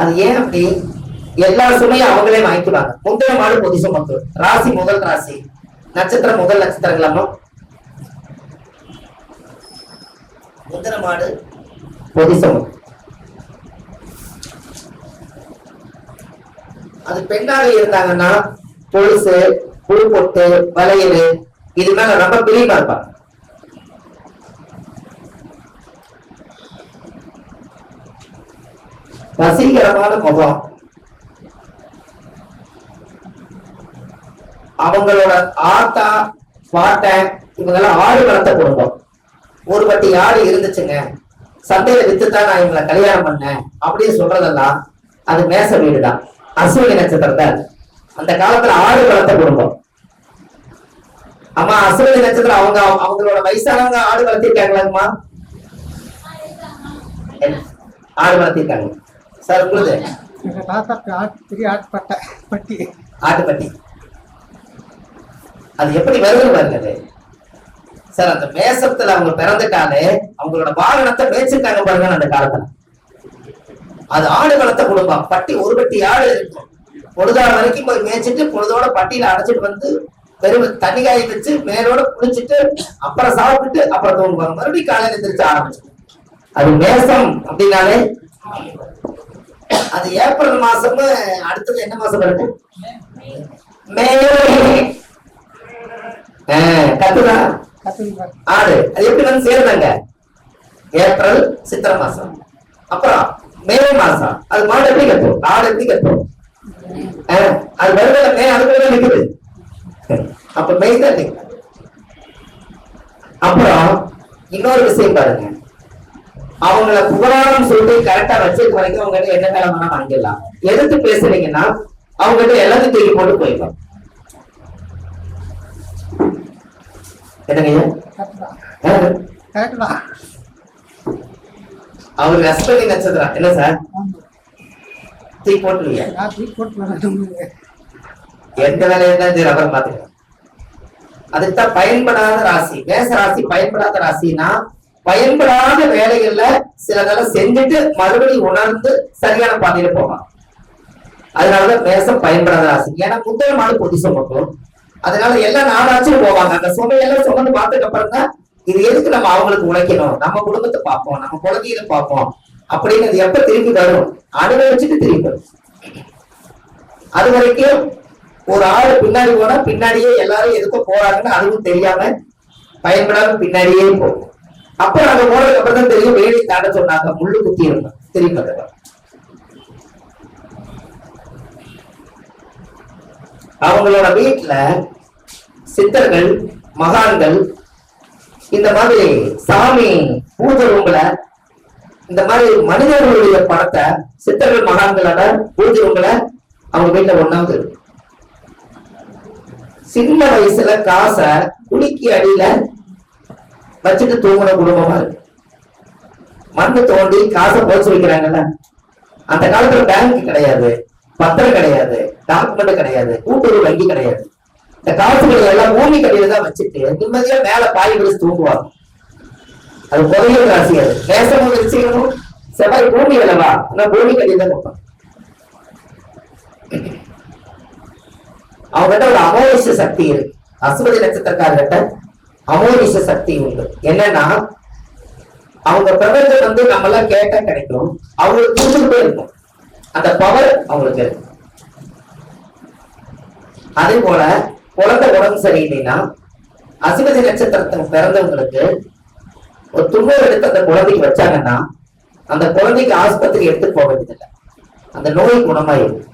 அது ஏன் அப்படி? எல்லா சுமையும் அவங்களே வாங்கிக்கிறாங்க முந்தைய மாடு பொதிசம் மக்கள். ராசி முதல் ராசி. நட்சத்திரம் முதல் நட்சத்திரங்களாமா முந்திர மாடு பொதிசம் அது பெண்ணாக இருந்தாங்கன்னா கொலுசு புழு பொட்டு வளையல் இது மேல ரொம்ப பிரியமா இருப்பாங்க. வசீகரமான முகம். அவங்களோட ஆத்தா பாட்டன் இவங்கெல்லாம் ஆடு வளர்த்த குடும்பம். ஒரு பட்டி ஆடு இருந்துச்சுங்க. சந்தையில வித்துதான் நான் இவங்களை கல்யாணம் பண்ணேன் அப்படின்னு சொல்றதெல்லாம் அது மேச வீடுதான். அசுவினி நட்சத்திரத்தை. அந்த காலத்துல ஆடு வளர்த்த குடும்பம். அம்மா அசுவினி நட்சத்திரம் அவங்க அவங்களோட வயசானவங்க ஆடு வளர்த்திருக்காங்களாங்கம்மா? ஆடு வளர்த்திருக்காங்க. சார் தாத்தாக்கு ஆட் பெரிய ஆட்பட்டை பட்டி. ஆட்டுப்பட்டி. அது எப்படி வருதுன்னு பாருங்க. சார் அந்த மேசத்துல அவங்க பிறந்துட்டாலே அவங்களோட வாகனத்தை மேய்ச்சிருக்காங்க பாருங்க அந்த காலத்துல. அது ஆடு வளர்த்த குடும்பம். பட்டி ஒரு பட்டி ஆடு இருக்கும். பொழுதாடு வரைக்கும் போய் மேய்ச்சிட்டு பொழுதோட பட்டியில அடைச்சிட்டு வந்து வெறும் தண்ணி காய வச்சு மேலோட குளிச்சுட்டு அப்புறம் சாப்பிட்டுட்டு அப்புறம் தூங்குவாங்க. மறுபடியும் காலையில எந்திரிச்சு ஆரம்பிச்சு அது மேசம் அப்படின்னாலே அது ஏப்ரல் மாசம் அடுத்தது என்ன மாசம் வருது? மே. கத்துதா? ஆடு. அது எப்படி வந்து சேருதாங்க? ஏப்ரல் சித்திரை மாசம். அப்புறம் மே மாசம். அது மாடு எப்படி கத்தும்? ஆடு எப்படி ஆ, அது வருதுல மே அதுக்குள்ள நிக்குது. அப்ப மெய் தான். அப்புறம் இன்னொரு விஷயம் பாருங்க. அவங்கள புகழாரம் சொல்லிட்டு கரெக்டா வச்சிருக்க வரைக்கும் அவங்க கிட்ட என்ன வேலை வேணா வாங்கிடலாம். எதிர்த்து பேசுறீங்கன்னா அவங்க கிட்ட எல்லாத்தையும் தூக்கி போட்டு போயிடலாம். என்னங்க தான். தான். அவர் அஸ்பதி நட்சத்திரம் என்ன சார் தூக்கி போட்டுருவீங்க எந்த வேலையா இருந்தாலும் சரி அப்புறம் பாத்துக்கலாம் அதுக்கு தான் பயன்படாத ராசி. மேச ராசி பயன்படாத ராசினா பயன்படாத வேலைகள்ல சிலதெல்லாம் செஞ்சுட்டு மறுபடியும் உணர்ந்து சரியான பாதையில போவான் அதனாலதான் மேசம் பயன்படாத ராசி ஏன்னா முந்தின மாடு பொதி சுமக்கும். அதனால எல்லா நாடாச்சும் போவாங்க. அந்த சுமையெல்லாம் சுமந்து பார்த்ததுக்கு அப்புறம் தான் இது எதுக்கு நம்ம அவங்களுக்கு உழைக்கணும்? நம்ம குடும்பத்தை பார்ப்போம். நம்ம குழந்தைகளை பார்ப்போம். அப்படின்னு அது எப்ப திருப்பி வரும் அனுபவிச்சுட்டு திருப்பி வரும் அது வரைக்கும் ஒரு ஆள் பின்னாடி போனா பின்னாடியே எல்லாரும் எதுக்கும் போறாங்கன்னு அதுவும் தெரியாம பயன்படாம பின்னாடியே போகும். அப்புறம் அதை போனதுக்கு அப்புறம் தான் தெரியும் வேலை தாண்ட சொன்னாங்க முள்ளு குத்தி இருந்தான் தெரியும் அவங்களோட வீட்டுல சித்தர்கள் மகான்கள் இந்த மாதிரி சாமி பூஜை ரூம்ல இந்த மாதிரி மனிதர்களுடைய படத்தை சித்தர்கள் மகான்களோட பூஜை ரூம்ல அவங்க வீட்டுல ஒன்னாவது இருக்கு. சின்ன வயசுல காசை குலுக்கி அடியில வச்சுட்டு தூங்கின குடும்பமா இருக்கு. மண்ணு தோண்டி காசை போச்சு வைக்கிறாங்கல்ல? அந்த காலத்துல பேங்க் கிடையாது. பத்திரம் கிடையாது. டாக்குமெண்ட் கிடையாது. கூட்டுறவு வங்கி கிடையாது. இந்த காசுகளை எல்லாம் பூமி கடையில தான் வச்சுட்டு நிம்மதியா மேல பாய் விரிச்சு தூங்குவாங்க. அது புதைய ராசி அது. நேசம் வச்சுக்கணும். செவ்வாய் பூமி அல்லவா ஆனா பூமி கடையில தான் வைப்பாங்க. அவங்ககிட்ட ஒரு அமோனிஷ சக்தி இருக்கு. அசுபதி நட்சத்திரக்காரர்கிட்ட அமோனிஷ சக்தி உண்டு. என்னன்னா அவங்க பிரபஞ்சம் வந்து நம்ம எல்லாம் கேட்டா கிடைக்கும். அவங்களுக்கு புரிஞ்சுக்கிட்டே இருக்கும். அந்த பவர் அவங்களுக்கு இருக்கும் அதே போல குழந்தை உடம்பு சரியில்லைன்னா அசுபதி நட்சத்திரத்துக்கு பிறந்தவங்களுக்கு ஒரு துண்ணூறு எடுத்து அந்த குழந்தைக்கு வச்சாங்கன்னா அந்த குழந்தைக்கு ஆஸ்பத்திரி எடுத்து போக வேண்டியதில்லை. அந்த நோய் குணமாயிருக்கும்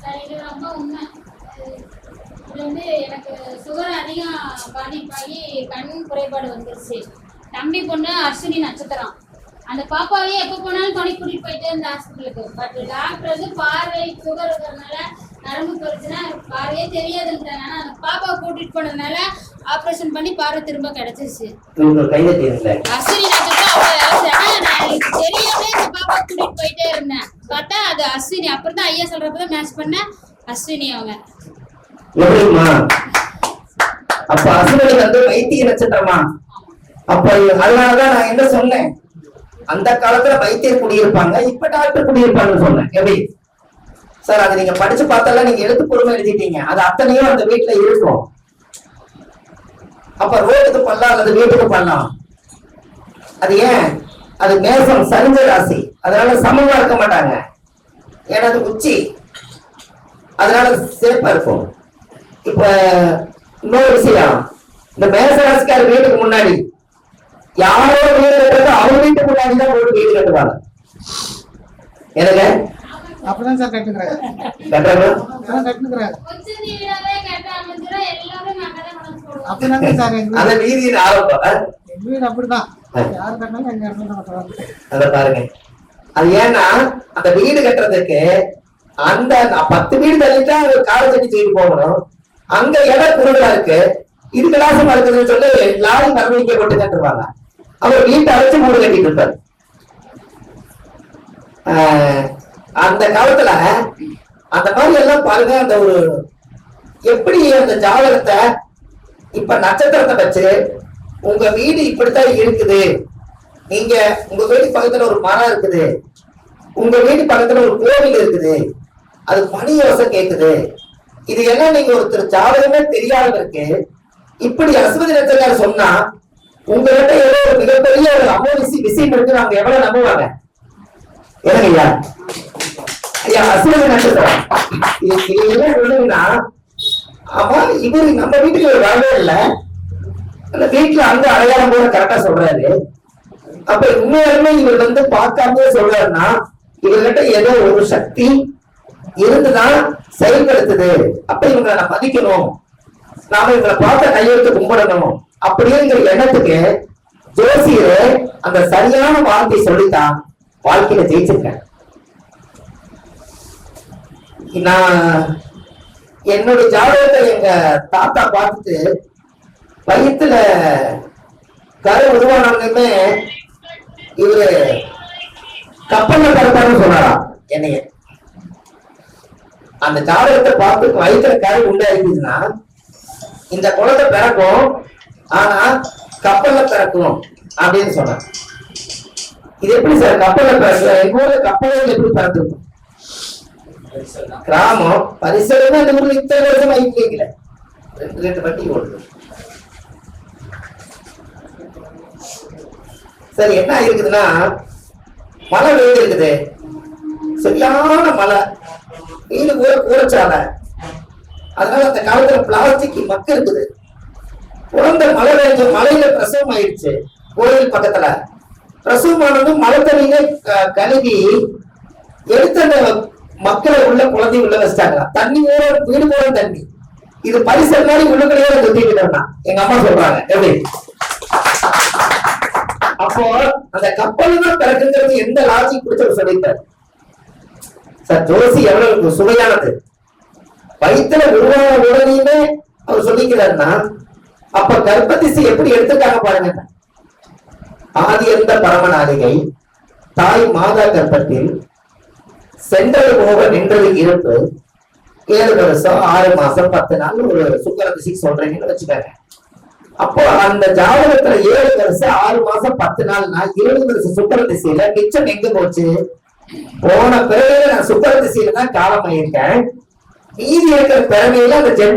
சார், இது ரொம்ப உண்மை அஹ் இது வந்து எனக்கு சுகர் அதிகம் பாதிப்பாகி கண் குறைபாடு வந்துருச்சு. தம்பி பொண்ணு அஸ்வினி நட்சத்திரம். அந்த பாப்பாவே எப்போ போனாலும் துணை கூட்டிட்டு போயிட்டே இருந்த ஹாஸ்பிட்டலுக்கு பட் டாக்டர் வந்து பார்வை சுகர் இருக்கிறதுனால நரம்பு போச்சுன்னா பார்வையே தெரியாதுன்றாங்க ஆனா அந்த பாப்பாவை கூட்டிட்டு போனதுனால ஆப்ரேஷன் பண்ணி பார்வை திரும்ப கிடைச்சிருச்சு. அஸ்வினி நட்சத்திரம் நான் தெரியாமலே இந்த பாப்பா கூட்டிட்டு போயிட்டே இருந்தேன். பார்த்தா அது அஸ்வினி. அப்புறம் தான் ஐயா சொல்றப்பதான் மேட்ச் பண்ணேன். அஸ்வினி அவங்க. எப்படிமா அப்ப அசுவனி வந்து வைத்திய நட்சத்திரமா அப்ப அதனாலதான் நான் என்ன சொன்னேன்? அந்த காலத்துல வைத்தியர் குடியிருப்பாங்க இப்ப டாக்டர் குடியிருப்பாங்கன்னு சொன்னேன். எப்படி? சார் அது நீங்க படிச்சு பார்த்தால நீங்க எழுத்துப்பூர்வமா எழுதிட்டீங்க. அது அத்தனையும் அந்த வீட்டுல இருக்கும். அப்ப ரோட்டுக்கு பண்ணலாம் அல்லது வீட்டுக்கு பண்ணலாம். அது ஏன்? அது மேசம் சரிஞ்ச ராசி. அதனால சமமா இருக்க மாட்டாங்க. ஏன்னா அது உச்சி. அதனால சேஃபா இருக்கும். இப்ப இன்னொரு விஷயம். இந்த மேச ராசிக்கார வீட்டுக்கு முன்னாடி யாரோ வீடு கட்டுறது அவங்க வீட்டுக்கு முன்னாடி தான் போட்டு வீடு கட்டுவாங்க. எனக்கு அப்படிதான் சார் கட்டுக்கிறாங்க அந்த வீதியின் ஆரம்பம் வீடு அப்படிதான். யார் கட்டினாலும் எங்க அத பாருங்க. அது ஏன்னா அந்த வீடு கட்டுறதுக்கு அந்த பத்து வீடு தள்ளிட்டா காலை தண்ணி செய்து போகணும். அங்க இடம் குறுகலா இருக்கு? இது கலாசமா இருக்குதுன்னு சொல்லி லாரி மரணிக்க போட்டு கட்டுருவாங்க அவர் வீட்டை அழைச்சு மூடு கட்டிட்டு இருப்பார். அந்த காலத்துல அந்த மாதிரி எல்லாம் பாருங்க அந்த ஒரு எப்படி அந்த ஜாதகத்தை இப்ப நட்சத்திரத்தை வச்சு உங்க வீடு இப்படித்தான் இருக்குது. நீங்க உங்க வீடு பக்கத்துல ஒரு மரம் இருக்குது. உங்க வீடு பக்கத்துல ஒரு கோவில் இருக்குது. அது மணி யோசம் கேக்குது. இது எல்லாம் நீங்க ஒருத்தர் ஜாதகமே தெரியாதவருக்கு இப்படி அஸ்வதி நட்சத்திரம் சொன்னா உங்ககிட்ட ஏதோ ஒரு மிகப்பெரிய ஒரு அமோதிசி விஷயம் இருக்கு அவங்க எவ்வளவு நம்புவாங்க? ஏங்க ஐயா? ஐயா நட்சத்திரம் இது இது சொல்லுங்கன்னா ஆமா இவரு நம்ம வீட்டுக்கு இவர் வரவே இல்லை. அந்த வீட்டுல அந்த அடையாளம் கூட கரெக்டா சொல்றாரு. அப்ப உண்மையாலுமே இவர் வந்து பார்க்காம சொல்றாருன்னா இவர்கிட்ட ஏதோ ஒரு சக்தி இருந்துதான் செயல்படுத்துது அப்ப இவங்களை நான் மதிக்கணும். நாம இவங்களை பார்த்த கையெழுத்து கும்பிடணும். அப்படிங்கிற எண்ணத்துக்கு ஜோசியர் அந்த சரியான வார்த்தை சொல்லித்தான் வாழ்க்கையில ஜெயிச்சிருக்கேன் நான் என்னுடைய ஜாதகத்தை எங்க தாத்தா பார்த்துட்டு வயிற்றுல கரு உருவானவங்களுமே இவரு அந்த ஜாதகத்தை பார்த்து வயிற்றுல கரை உண்டாயிருக்குதுன்னா இந்த குழந்தை பிறக்கும் ஆனா கப்பல்ல பிறக்கும் அப்படின்னு சொன்னேன் இது எப்படி சார்? கப்பல்ல பிறக்கல எங்க ஊர்ல கப்பல்ல எப்படி பிறந்திருக்கும்? கிராமம் பரிசரம் அந்த ஊர்ல இத்தனை வருஷம் ஐந்து கேட்கல ரெண்டு ரெண்டு வண்டி ஓடுது. சரி என்ன இருக்குதுன்னா மழை வெயில் இருக்குது. சரியான மழை. வீடு ஊர கூரச்சாலை அதனால அந்த காலத்துல பிளாஸ்டிக் மக்கு இருக்குது. குழந்தை மழை பெஞ்ச மலையில பிரசவம் ஆயிடுச்சு கோயில் பக்கத்துல. பிரசவமானதும் மழை தண்ணியில க- கழுவி எடுத்த அந்த மக்களை உள்ள குழந்தை உள்ள வச்சிட்டாங்க. தண்ணி ஊற வீடு போற தண்ணி. இது பரிசல் மாதிரி உள்ளுக்குள்ளேயே சுத்திக்கிட்டோம்னா எங்க அம்மா சொல்றாங்க. எப்படி? அப்போ அந்த கப்பல் தான் பிறக்குங்கிறது எந்த லாஜிக் பிடிச்சவர் சொல்லிட்டாரு சார் ஜோசி எவ்வளவு சுவையானது. வயிற்றுல உருவான உடனேயுமே அவர் சொல்லிக்கிறாருன்னா அப்ப கர்ப்பதிசை எப்படி எடுத்துக்காக பாருங்க. ஆதி எந்த பரமநாதிகை தாய் மாதா கர்ப்பத்தில் சென்றது போக நின்றது இருப்பு ஏழு வருஷம் ஆறு மாசம் பத்து நாள் ஒரு சுக்கர திசை சொல்றீங்கன்னு வச்சுக்காங்க. அப்போ அந்த ஜாதகத்துல ஏழு வருஷம் ஆறு மாசம் பத்து நாள்னா ஏழு வருஷம் சுக்கர திசையில மிச்சம் எங்க போச்சு? போன பிறகு நான் சுக்கர திசையில தான் காலம் ஆயிருக்கேன் மீதி இருக்கிற பிறவையில அந்த ஜென்ம